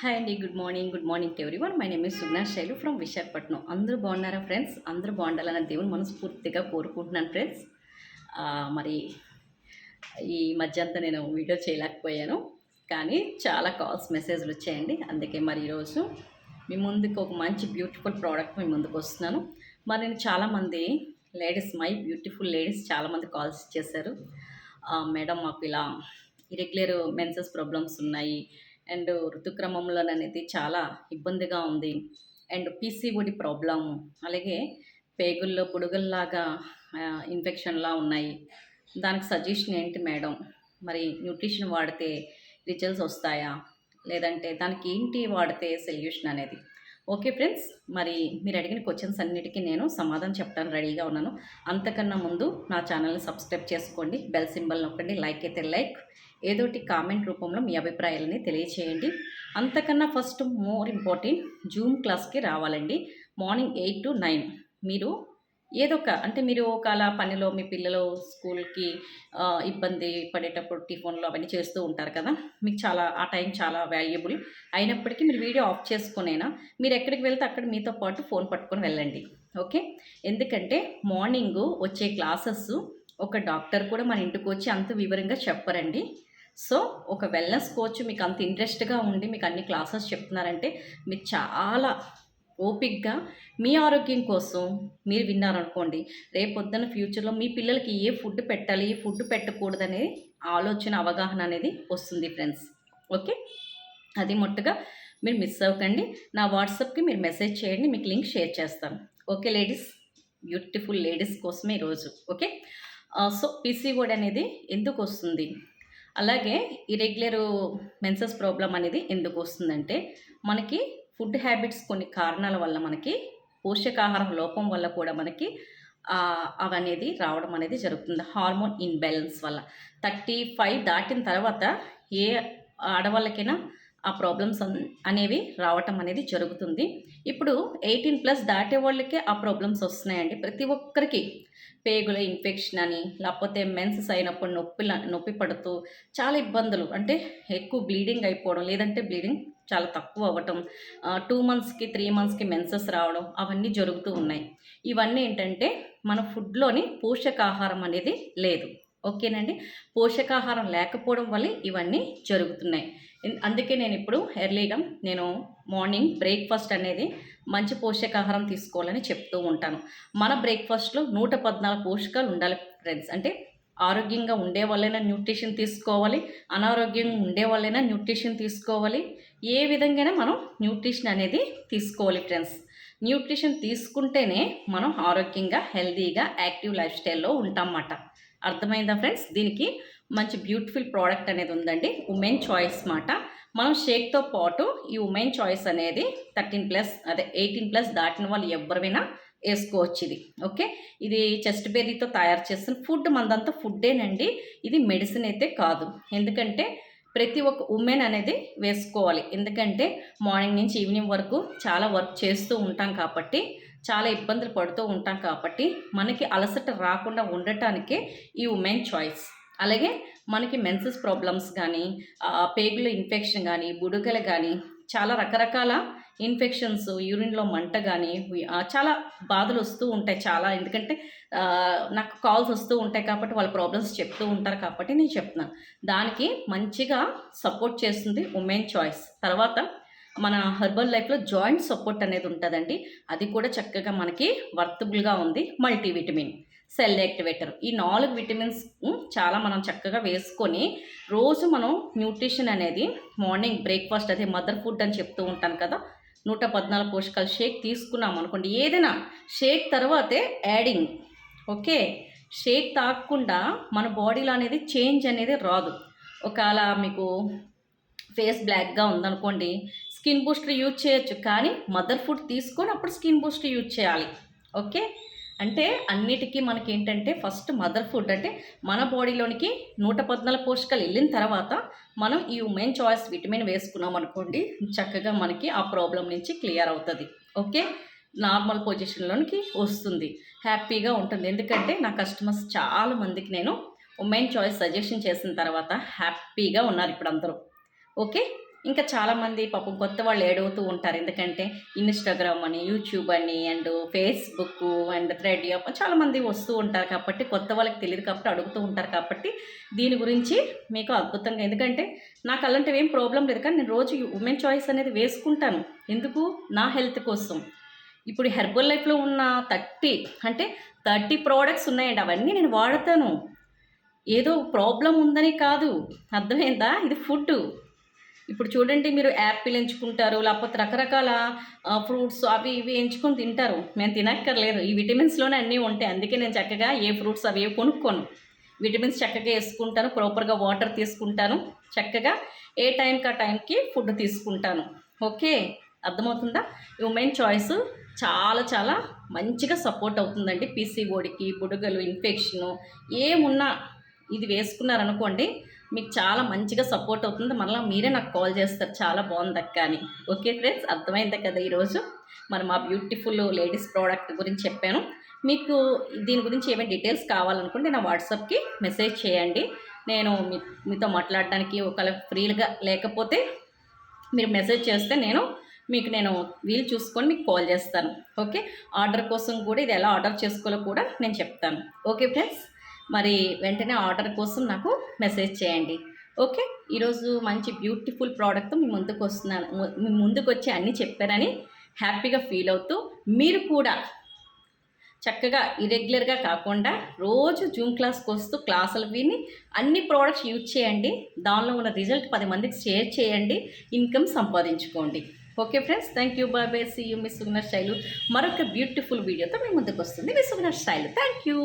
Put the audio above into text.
Hi అండి good morning good morning to everyone my name is Sugna Shailu from Visakhapatnam అందరూ బాగున్నారా friends అందరూ బాగుండాలని దేవుని మనస్ఫూర్తిగా కోరుకుంటున్నాను ఫ్రెండ్స్ మరి ఈ మధ్య అంతా నేను వీడియో చేయలేకపోయాను కానీ చాలా కాల్స్ మెసేజ్లు వచ్చాయండి. అందుకే మరి ఈరోజు మీ ముందుకు ఒక మంచి బ్యూటిఫుల్ ప్రోడక్ట్ మీ ముందుకు వస్తున్నాను. మరి నేను చాలామంది లేడీస్ మై బ్యూటిఫుల్ లేడీస్ చాలామంది కాల్స్ చేశారు. మేడం మాకు ఇలా ఇరెగ్యులర్ మెన్సెస్ ప్రాబ్లమ్స్ ఉన్నాయి. అండ్ ఋతుక్రమంలో అనేది చాలా ఇబ్బందిగా ఉంది. అండ్ పీసీఓడి ప్రాబ్లం అలాగే పేగుల్లో బుడుగల్లాగా ఇన్ఫెక్షన్లా ఉన్నాయి. దానికి సజెషన్ ఏంటి మేడం? మరి న్యూట్రిషన్ వాడితే రిజల్ట్స్ వస్తాయా? లేదంటే దానికి ఏంటి వాడితే సొల్యూషన్ అనేది? ఓకే ఫ్రెండ్స్ మరి మీరు అడిగిన క్వశ్చన్స్ అన్నిటికీ నేను సమాధానం చెప్పడానికి రెడీగా ఉన్నాను. అంతకన్నా ముందు నా ఛానల్ని సబ్స్క్రైబ్ చేసుకోండి బెల్ సింబల్ నొక్కండి లైక్ అయితే లైక్ ఏదోటి కామెంట్ రూపంలో మీ అభిప్రాయాలని తెలియచేయండి. అంతకన్నా ఫస్ట్ మోర్ ఇంపార్టెంట్ జూమ్ క్లాస్కి రావాలండి. మార్నింగ్ ఎయిట్ టు నైన్ మీరు ఏదో ఒక అంటే మీరు ఒకవేళ పనిలో మీ పిల్లలు స్కూల్కి ఇబ్బంది పడేటప్పుడు టిఫిన్లు అవన్నీ చేస్తూ ఉంటారు కదా? మీకు చాలా ఆ టైం చాలా వాల్యుబుల్. అయినప్పటికీ మీరు వీడియో ఆఫ్ చేసుకునేనా? మీరు ఎక్కడికి వెళ్తే అక్కడ మీతో పాటు ఫోన్ పట్టుకొని వెళ్ళండి. ఓకే? ఎందుకంటే మార్నింగ్ వచ్చే క్లాసెస్ ఒక డాక్టర్ కూడా మన ఇంటికి వచ్చి అంత వివరంగా చెప్పరండి. సో ఒక వెల్నెస్ కోచ్ మీకు అంత ఇంట్రెస్ట్గా ఉండి మీకు అన్ని క్లాసెస్ చెప్తున్నారంటే మీరు చాలా ఓపిక్గా మీ ఆరోగ్యం కోసం మీరు విన్నారనుకోండి రేపొద్దున ఫ్యూచర్లో మీ పిల్లలకి ఏ ఫుడ్ పెట్టాలి ఏ ఫుడ్ పెట్టకూడదనే ఆలోచన అవగాహన అనేది వస్తుంది ఫ్రెండ్స్. ఓకే? అది మొట్టగా మీరు మిస్ అవ్వకండి. నా వాట్సాప్కి మీరు మెసేజ్ చేయండి మీకు లింక్ షేర్ చేస్తాను. Okay ladies? బ్యూటిఫుల్ లేడీస్ కోసమే ఈరోజు ఓకే? సో పీసీఓడి అనేది ఎందుకు వస్తుంది? అలాగే ఇరెగ్యులర్ మెన్సెస్ ప్రాబ్లం అనేది ఎందుకు వస్తుందంటే మనకి ఫుడ్ హ్యాబిట్స్ కొన్ని కారణాల వల్ల మనకి పోషకాహారం లోపం వల్ల కూడా మనకి అవనేది రావడం అనేది జరుగుతుంది. హార్మోన్ ఇన్బ్యాలెన్స్ వల్ల. థర్టీ ఫైవ్ దాటిన తర్వాత ఏ ఆడవాళ్ళకైనా ఆ ప్రాబ్లమ్స్ అనేవి రావటం అనేది జరుగుతుంది. ఇప్పుడు ఎయిటీన్ ప్లస్ దాటే వాళ్ళకే ఆ ప్రాబ్లమ్స్ వస్తున్నాయండి. ప్రతి ఒక్కరికి పేగుల ఇన్ఫెక్షన్ అని లేకపోతే మెన్సెస్ అయినప్పుడు నొప్పి నొప్పి పడుతూ చాలా ఇబ్బందులు. అంటే ఎక్కువ బ్లీడింగ్ అయిపోవడం లేదంటే బ్లీడింగ్ చాలా తక్కువ అవ్వటం టూ మంత్స్కి త్రీ మంత్స్కి మెన్సెస్ రావడం అవన్నీ జరుగుతూ ఉన్నాయి. ఇవన్నీ ఏంటంటే మన ఫుడ్లోని పోషకాహారం అనేది లేదు. ఓకేనండి? పోషకాహారం లేకపోవడం వల్ల ఇవన్నీ జరుగుతున్నాయి. అందుకే నేను ఇప్పుడు ఎర్లీగా నేను మార్నింగ్ బ్రేక్ఫాస్ట్ అనేది మంచి పోషకాహారం తీసుకోవాలని చెప్తూ ఉంటాను. మన బ్రేక్ఫాస్ట్లో నూట పద్నాలుగు పోషకాలు ఉండాలి ఫ్రెండ్స్ అంటే ఆరోగ్యంగా ఉండే వాళ్ళైనా న్యూట్రిషన్ తీసుకోవాలి అనారోగ్యంగా ఉండే వాళ్ళైనా న్యూట్రిషన్ తీసుకోవాలి ఏ విధంగానే మనం న్యూట్రిషన్ అనేది తీసుకోవాలి ఫ్రెండ్స్. న్యూట్రిషన్ తీసుకుంటేనే మనం ఆరోగ్యంగా హెల్తీగా యాక్టివ్ లైఫ్ స్టైల్లో ఉంటామన్నమాట. అర్థమైందా ఫ్రెండ్స్? దీనికి మంచి బ్యూటిఫుల్ ప్రోడక్ట్ అనేది ఉందండి ఉమెన్ చాయిస్ మాట మనం షేక్తో పాటు ఈ ఉమెన్ చాయిస్ అనేది థర్టీన్ ప్లస్ అదే ఎయిటీన్ ప్లస్ దాటిన వాళ్ళు ఎవరివైనా వేసుకోవచ్చు ఇది. ఓకే? ఇది చెస్ట్ బెర్రీతో తయారు చేసిన ఫుడ్ మనదంతా ఫుడ్డేనండి. ఇది మెడిసిన్ అయితే కాదు. ఎందుకంటే ప్రతి ఒక్క ఉమెన్ అనేది వేసుకోవాలి. ఎందుకంటే మార్నింగ్ నుంచి ఈవినింగ్ వరకు చాలా వర్క్ చేస్తూ ఉంటాం కాబట్టి చాలా ఇబ్బందులు పడుతూ ఉంటాం కాబట్టి మనకి అలసట రాకుండా ఉండటానికే ఈ ఉమెన్ చాయిస్. అలాగే మనకి మెన్సెస్ ప్రాబ్లమ్స్ కానీ పేగుల ఇన్ఫెక్షన్ కానీ బుడుగలు కానీ చాలా రకరకాల ఇన్ఫెక్షన్స్ యూరిన్లో మంట కానీ చాలా బాధలు వస్తూ ఉంటాయి చాలా. ఎందుకంటే నాకు కాల్స్ వస్తూ ఉంటాయి కాబట్టి వాళ్ళ ప్రాబ్లమ్స్ చెప్తూ ఉంటారు కాబట్టి నేను చెప్తున్నాను. దానికి మంచిగా సపోర్ట్ చేస్తుంది ఉమెన్ చాయిస్ తర్వాత మన హెర్బల్ లైఫ్లో జాయింట్ సపోర్ట్ అనేది ఉంటుందండి. అది కూడా చక్కగా మనకి వర్తబుల్గా ఉంది. మల్టీవిటమిన్ సెల్ యాక్టివేటర్ ఈ నాలుగు విటమిన్స్ చాలా మనం చక్కగా వేసుకొని రోజు మనం న్యూట్రిషన్ అనేది మార్నింగ్ బ్రేక్ఫాస్ట్ అదే మదర్ ఫుడ్ అని చెప్తూ ఉంటాను కదా నూట పద్నాలుగు పోషకాల షేక్ తీసుకున్నాం అనుకోండి. ఏదైనా షేక్ తర్వాతే యాడింగ్ ఓకే? షేక్ తాగకుండా మన బాడీలో అనేది చేంజ్ అనేది రాదు. ఒకవేళ మీకు ఫేస్ బ్లాక్గా ఉందనుకోండి స్కిన్ బూస్టర్ యూజ్ చేయొచ్చు కానీ మదర్ ఫుడ్ తీసుకొని అప్పుడు స్కిన్ బూస్టర్ యూజ్ చేయాలి. ఓకే? అంటే అన్నిటికీ మనకి ఏంటంటే ఫస్ట్ మదర్ ఫుడ్ అంటే మన బాడీలోనికి నూట పద్నాలుగు పోషకాలు వెళ్ళిన తర్వాత మనం ఈ ఉమెన్ చాయిస్ విటమిన్ వేసుకున్నాం అనుకోండి చక్కగా మనకి ఆ ప్రాబ్లం నుంచి క్లియర్ అవుతుంది. ఓకే? నార్మల్ పొజిషన్లోనికి వస్తుంది. హ్యాపీగా ఉంటుంది. ఎందుకంటే నా కస్టమర్స్ చాలా మందికి నేను ఉమెన్ చాయిస్ సజెషన్ చేసిన తర్వాత హ్యాపీగా ఉన్నారు ఇప్పుడు అందరూ ఓకే? ఇంకా చాలామంది పాపం కొత్త వాళ్ళు ఏడవుతూ ఉంటారు. ఎందుకంటే ఇన్స్టాగ్రామ్ అని యూట్యూబ్ అని అండ్ ఫేస్బుక్ అండ్ థ్రెడ్ చాలామంది వస్తూ ఉంటారు కాబట్టి కొత్త వాళ్ళకి తెలియదు కాబట్టి అడుగుతూ ఉంటారు కాబట్టి దీని గురించి మీకు అద్భుతంగా ఎందుకంటే నాకు అలాంటివి ఏం ప్రాబ్లం లేదు. కానీ నేను రోజు ఉమెన్ చాయిస్ అనేది వేసుకుంటాను. ఎందుకు? నా హెల్త్ కోసం. ఇప్పుడు హెర్బల్ లైఫ్లో ఉన్న థర్టీ అంటే థర్టీ ప్రోడక్ట్స్ ఉన్నాయండి. అవన్నీ నేను వాడతాను. ఏదో ప్రాబ్లం ఉందని కాదు. అర్థమైందా? ఇది ఫుడ్ ఇప్పుడు చూడండి మీరు యాపిల్ ఎంచుకుంటారు లేకపోతే రకరకాల ఫ్రూట్స్ అవి ఇవి ఎంచుకొని తింటారు. మేము తినక్కర్లేదు. ఈ విటమిన్స్లోనే అన్నీ ఉంటాయి. అందుకే నేను చక్కగా ఏ ఫ్రూట్స్ అవి ఏవి కొనుక్కోను. విటమిన్స్ చక్కగా వేసుకుంటాను ప్రాపర్గా వాటర్ తీసుకుంటాను చక్కగా ఏ టైంకి ఆ టైంకి ఫుడ్ తీసుకుంటాను. ఓకే? అర్థమవుతుందా? ఉమెన్ చాయిస్ చాలా చాలా మంచిగా సపోర్ట్ అవుతుందండి. పీసీఓడికి బుడగలు ఇన్ఫెక్షను ఏమున్నా ఇది వేసుకున్నారనుకోండి మీకు చాలా మంచిగా సపోర్ట్ అవుతుంది. మళ్ళీ మీరే నాకు కాల్ చేస్తారు. చాలా బాగుంది అక్క అని. ఓకే ఫ్రెండ్స్ అర్థమైంది కదా ఈరోజు? మరి మా బ్యూటిఫుల్ లేడీస్ ప్రోడక్ట్ గురించి చెప్పాను. మీకు దీని గురించి ఏమైనా డీటెయిల్స్ కావాలనుకుంటే నా వాట్సాప్కి మెసేజ్ చేయండి. నేను మీ మీతో మాట్లాడడానికి ఒకవేళ ఫ్రీగా లేకపోతే మీరు మెసేజ్ చేస్తే నేను మీకు నేను వీలు చూసుకొని మీకు కాల్ చేస్తాను. ఓకే ఆర్డర్ కోసం కూడా ఇది ఎలా ఆర్డర్ చేసుకోవాలో కూడా నేను చెప్తాను. ఓకే ఫ్రెండ్స్ మరి వెంటనే ఆర్డర్ కోసం నాకు మెసేజ్ చేయండి. ఓకే? ఈరోజు మంచి బ్యూటిఫుల్ ప్రోడక్ట్తో మీ ముందుకు వస్తున్నాను. మీ ముందుకు వచ్చి అన్నీ చెప్పారని హ్యాపీగా ఫీల్ అవుతూ మీరు కూడా చక్కగా ఇరెగ్యులర్గా కాకుండా రోజు జూమ్ క్లాస్కి వస్తూ క్లాసులు విని అన్ని ప్రోడక్ట్స్ యూజ్ చేయండి. దానిలో ఉన్న రిజల్ట్ పది మందికి షేర్ చేయండి. Income సంపాదించుకోండి. Okay friends? Thank you. Bye bye see you miss Suguna style మరొక బ్యూటిఫుల్ వీడియోతో మీ ముందుకు వస్తుంది. Miss Suguna style thank you.